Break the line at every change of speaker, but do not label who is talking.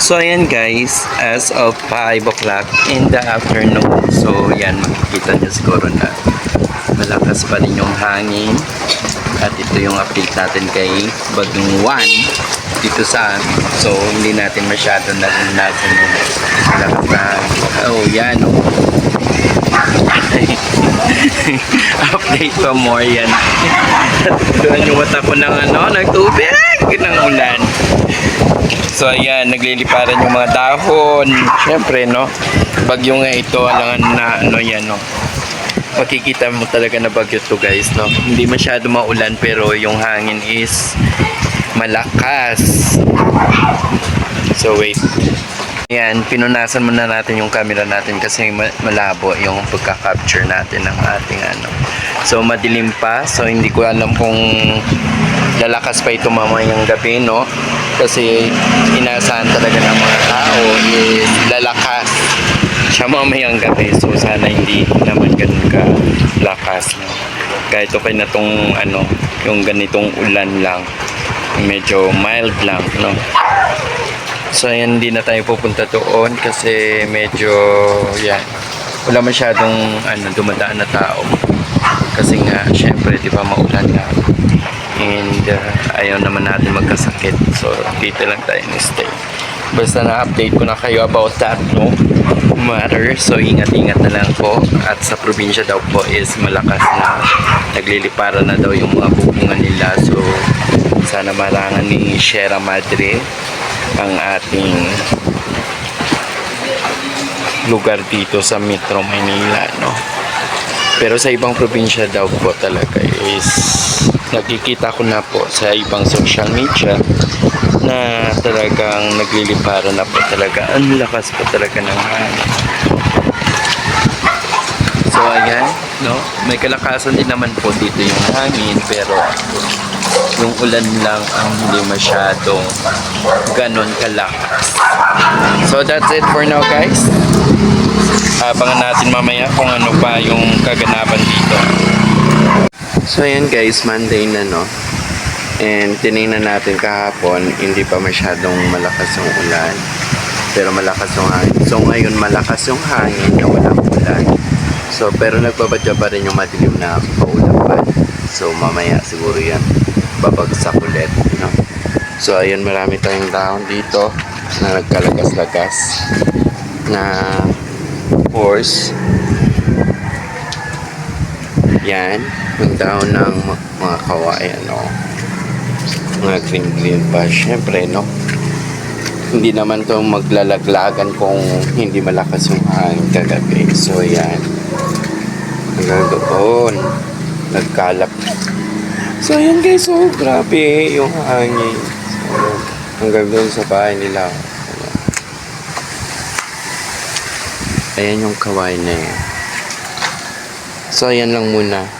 So ayan guys, as of 5 o'clock in the afternoon. So yan, makikita nyo siguro na malakas pa rin yung hangin. At ito yung update natin kay Bagong 1 dito sa. So hindi natin masyado naranasan yung malakas na. Oh yan oh. update pa more yan. Doon yung mata ko ng ano, nagtubig ng ulan. So ayan, nagliliparan yung mga dahon. Siyempre, no? Bagyo nga ito, alangan na ano yan, no? Makikita mo talaga na bagyo to guys, no? Hindi masyado maulan pero yung hangin is malakas. So wait. Ayan, pinunasan muna natin yung camera natin kasi ma- malabo yung pagka-capture natin ng ating ano. So madilim pa, so hindi ko alam kung lalakas pa ito mamayang gabi, no? Kasi inaasahan talaga ng mga tao is lalakas siya mamayang gabi. So sana hindi naman ganun ka lakas, no? Kahit okay na tong ano, yung ganitong ulan lang. Medyo mild lang, no? So ayan, hindi na tayo pupunta doon kasi medyo, yan, wala masyadong ano, dumadaan na tao. Kasi nga, syempre, di ba, maulan nga. And uh, ayaw naman natin magkasakit. So, dito lang tayo stay. Basta na-update ko na kayo about that, no? Matter. So, ingat-ingat na lang po. At sa probinsya daw po is malakas na nagliliparan na daw yung mga bubungan nila. So, sana marangan ni Sierra Madre ang ating lugar dito sa Metro Manila, no? Pero sa ibang probinsya daw po talaga is nakikita ko na po sa ibang social media na talagang nagliliparan na po talaga. Ang lakas po talaga ng hangin. So ayan, no? May kalakasan din naman po dito yung hangin pero yung ulan lang ang hindi masyadong ganon kalakas. So that's it for now guys. Abangan natin mamaya kung ano pa yung kaganapan dito. So ayan guys, Monday na no. And tinignan natin kahapon, hindi pa masyadong malakas yung ulan. Pero malakas yung hangin. So ngayon malakas yung hangin na walang ulan. So pero nagbabadya pa rin yung madilim na paulapan. So mamaya siguro yan babagsak ulit. No? So ayun marami tayong dahon dito na nagkalagas-lagas na horse. Yan, yung dahon ng mga kawayan, no? Mga green green pa. Siyempre, no? Hindi naman to maglalaglagan kung hindi malakas yung hangin kagabi. So, yan. Hanggang. Nagkalap. So, yan guys. So, grabe yung hangin. So, hanggang doon sa bahay nila. Ayan. Yung kawain na yan. So, ayan lang muna.